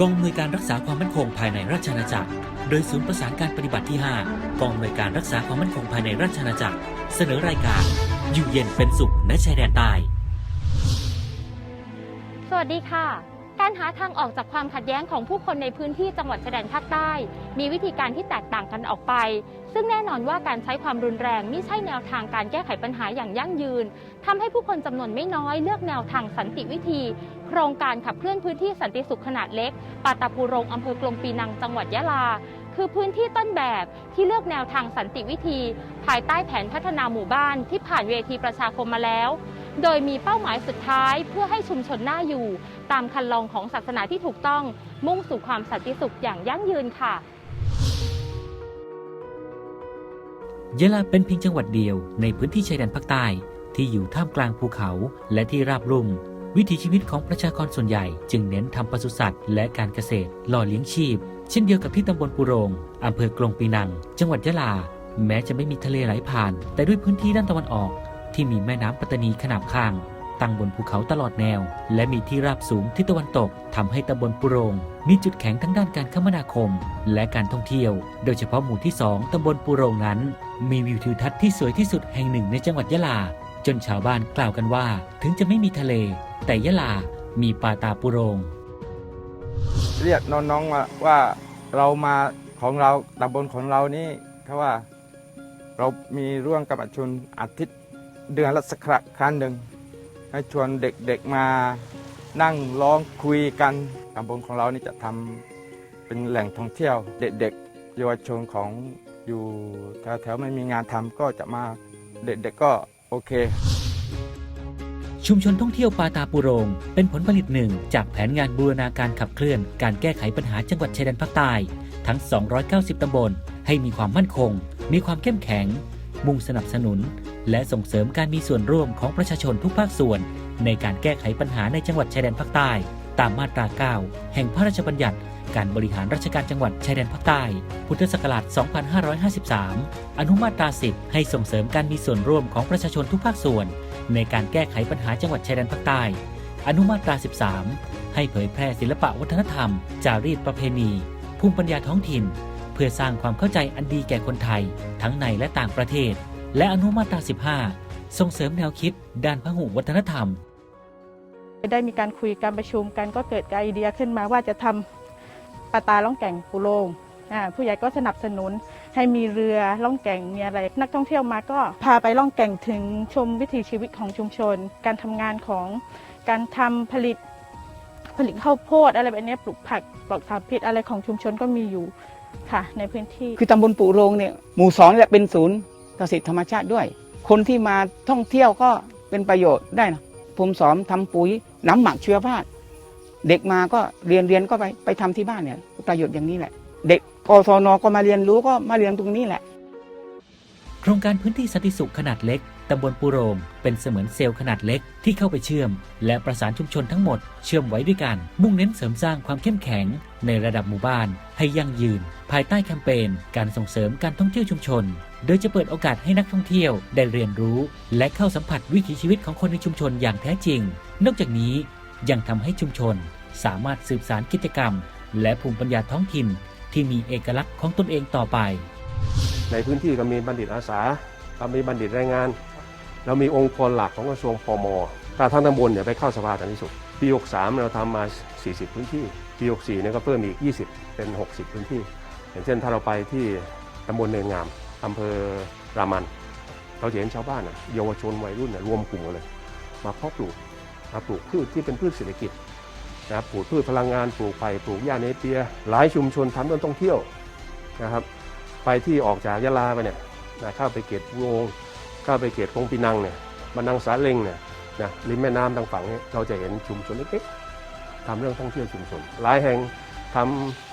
กองอำนวยการรักษาความมั่นคงภายในราชอาณาจักร โดยศูนย์ประสานการปฏิบัติที่ 5 กองอำนวยการรักษาความมั่นคงภายในราชอาณาจักร เสนอรายการ อยู่เย็นเป็นสุขณชายแดนใต้ สวัสดีค่ะ การหาทางออกจากความขัดแย้งของผู้คนในพื้นที่จังหวัดชายแดนภาคใต้ มีวิธีการที่แตกต่างกันออกไป ซึ่งแน่นอนว่าการใช้ความรุนแรงไม่ใช่แนวทางการแก้ไขปัญหาอย่างยั่งยืนทำให้ผู้คนจำนวนไม่น้อยเลือกแนวทางสันติวิธี โครงการขับเคลื่อนพื้นที่สันติสุขขนาดเล็กปาตาปูรงอำเภอกลงปีนังจังหวัดยะลา คือพื้นที่ต้นแบบที่เลือกแนวทางสันติวิธี ภายใต้แผนพัฒนาหมู่บ้านที่ผ่านเวทีประชาคมมาแล้วโดยมีเป้าหมายสุดท้ายเพื่อให้ชุมชนน่าอยู่ ตามคันลองของศาสนาที่ถูกต้อง มุ่งสู่ความสันติสุขอย่างยั่งยืนค่ะ ยะลาเป็นเพียงจังหวัดเดียวในพื้นที่ชายแดนภาคใต้ ที่อยู่ท่ามกลางภูเขาและที่ราบรุ่ม วิถีชีวิตของประชากรส่วนใหญ่ จึงเน้นทำปศุสัตว์และการเกษตรหล่อเลี้ยงชีพ เช่นเดียวกับที่ตำบลปุโรงอำเภอกลงปีนัง จังหวัดยะลา แม้จะไม่มีทะเลไหลผ่าน แต่ด้วยพื้นที่ด้านตะวันออก ที่มีแม่น้ำปัตตานีขนาบข้าง ตั้งบนภูเขาตลอดแนว และมีที่ราบสูงทิศตะวันตกทำให้ตำบลปุโรงมีจุดแข็งทั้งด้านการคมนาคม และการท่องเที่ยว โดยเฉพาะหมู่ที่ 2ตำบลปุโรงนั้น มีวิวทิวทัศน์ที่สวยที่สุดแห่งหนึ่งในจังหวัดยะลา จนชาวบ้านกล่าวกันว่า ถึงจะไม่มีทะเล แต่ยะลามีปาตาปุโรง เรียกน้องๆว่าว่าเรามาของเราตำบลของเรานี่เขาว่า เรามีร่วมกับประชาชนอาทิตย์เดือนละสักครั้งครั้งหนึ่งให้ชวนเด็กๆมานั่งร้องคุยกันตำบลของเรานี่จะทำเป็นแหล่งท่องเที่ยวเด็กๆเยาวชนของ อยู่แถวๆไม่มีงานทำก็จะมาเด็กๆก็โอเค ชุมชนท่องเที่ยวปาตาปุโรง เป็นผลผลิตหนึ่งจากแผนงานบูรณาการขับเคลื่อน การแก้ไขปัญหาจังหวัดชายแดนภาคใต้ทั้ง 290 ตำบล ให้มีความมั่นคง มีความเข้มแข็ง มุ่งสนับสนุน และส่งเสริมการมีส่วนร่วมของประชาชนทุกภาคส่วน ในการแก้ไขปัญหาในจังหวัดชายแดนภาคใต้ ตามมาตรา 9 แห่งพระราชบัญญัติ การบริหารราชการจังหวัดชายแดนภาคใต้ พุทธศักราช 2553 อนุมาตรา 10 ให้ส่งเสริมการมีส่วนร่วมของประชาชนทุกภาคส่วน ในการแก้ไขปัญหาจังหวัดชายแดนภาคใต้ อนุมาตรา 13 ให้เผยแพร่ศิลปะวัฒนธรรม จารีตประเพณี ภูมิปัญญาท้องถิ่น เพื่อสร้างความเข้าใจอันดีแก่คนไทย ทั้งในและต่างประเทศ และอนุมาตรา 15 ส่งเสริมแนวคิด ด้านพหุวัฒนธรรมได้มีการคุยการประชุมกันก็เกิดไอเดียขึ้นมาว่าจะทำ ปลาตาล่องแก่งปูโรงผู้ใหญ่ก็สนับสนุนให้มีเรือล่องแก่งมีอะไร นักท่องเที่ยวมาก็พาไปล่องแก่งถึงชมวิถีชีวิตของชุมชน การทำงานของการทำผลิตผลิตข้าวโพดอะไรแบบนี้ปลูกผักปลอดสารพิษอะไรของชุมชนก็มีอยู่ค่ะ ในพื้นที่ คือตำบลปู่โรงเนี่ยหมู่สองนี่แหละเป็นศูนย์เกษตรธรรมชาติด้วย คนที่มาท่องเที่ยวก็เป็นประโยชน์ได้นะผมสอนทำปุ๋ยน้ำหมักเชื้อรา เด็กมาก็เรียนเรียนก็ไปไปทำที่บ้านเนี่ยประโยชน์อย่างนี้แหละ เด็กกศนก็มาเรียนรู้ก็มาเรียนตรงนี้แหละ โครงการพื้นที่สันติสุขขนาดเล็กตำบลปูโรงเป็นเสมือนเซลล์ขนาดเล็กที่เข้าไปเชื่อม และประสานชุมชนทั้งหมดเชื่อมไว้ด้วยกัน มุ่งเน้นเสริมสร้างความเข้มแข็ง ในระดับหมู่บ้าน ให้ยั่งยืน ภายใต้แคมเปญการส่งเสริมการท่องเที่ยวชุมชน โดยจะเปิดโอกาสให้นักท่องเที่ยวได้เรียนรู้ และเข้าสัมผัสวิถีชีวิตของคนในชุมชนอย่างแท้จริง นอกจากนี้ยังทำให้ชุมชน สามารถสืบสานกิจกรรม และภูมิปัญญาท้องถิ่น ที่มีเอกลักษณ์ของตนเองต่อไป ในพื้นที่ก็มีบัณฑิตอาสาก็มีบัณฑิตแรงงาน เรามีองค์กรหลักของกระทรวงพมถ้าทั้งตำบลเนี่ยไปเข้าสภาสันติสุขปี63เราทำมา 40 พื้นที่ปี64เนี่ยก็เพิ่มอีก 20 เป็น 60 พื้นที่ อย่างเช่นถ้าเราไปที่ตำบลเนินงามอำเภอรามัน เราจะเห็นชาวบ้านน่ะเยาวชนวัยรุ่นน่ะรวมกลุ่มกันเลย มาเพาะปลูกมาปลูกพืชที่เป็นพืชเศรษฐกิจ นะครับปลูกพืชพลังงานปลูกไผ่ปลูกหญ้าเนเปีย หลายชุมชนทำเรื่องท่องเที่ยวนะครับ ไปที่ออกจากยะลาไปเนี่ยนะเข้าไปเกตโรงเข้าไปเกตคงปีนังเนี่ยมานังสาเลงเนี่ยนะริมแม่น้ำทางฝั่งเนี่ยเราจะเห็นชุมชนเล็กๆทำเรื่องท่องเที่ยวชุมชน หลายแห่งท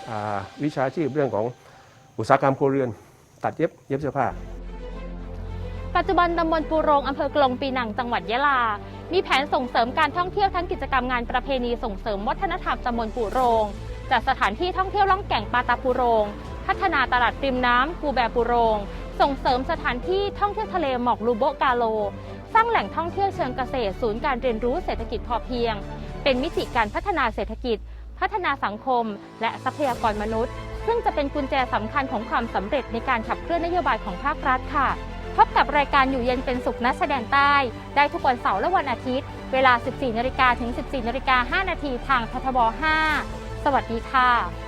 ำวิชาชีพเรื่องของอุตสาหกรรมครัวเรือน ตัดเย็บเย็บเสื้อผ้าปัจจุบันตำบลปูโรงอำเภอกลงปีนังจังหวัดยะลา มีแผนส่งเสริมการท่องเที่ยวทั้งกิจกรรมงานประเพณีส่งเสริมวัฒนธรรมตำบลปูโรง จัดสถานที่ท่องเที่ยวล่องแก่งปาตาปูโรง พัฒนาตลาดริมน้ำกูแบปูโรง ส่งเสริมสถานที่ท่องเที่ยวทะเลหมอกลูโบกาโล สร้างแหล่งท่องเที่ยวเชิงเกษตร ศูนย์การเรียนรู้เศรษฐกิจพอเพียง เป็นมิติการพัฒนาเศรษฐกิจ พัฒนาสังคม และทรัพยากรมนุษย์ ซึ่งจะเป็นกุญแจสำคัญของความสำเร็จในการขับเคลื่อนนโยบายของภาครัฐค่ะ พบกับรายการอยู่เย็นเป็นสุขนัดแสดงใต้ ได้ทุกวันเสาร์และวันอาทิตย์ เวลา 14นาฬิกาถึง 14นาฬิกา5นาทีทางททบ 5 สวัสดีค่ะ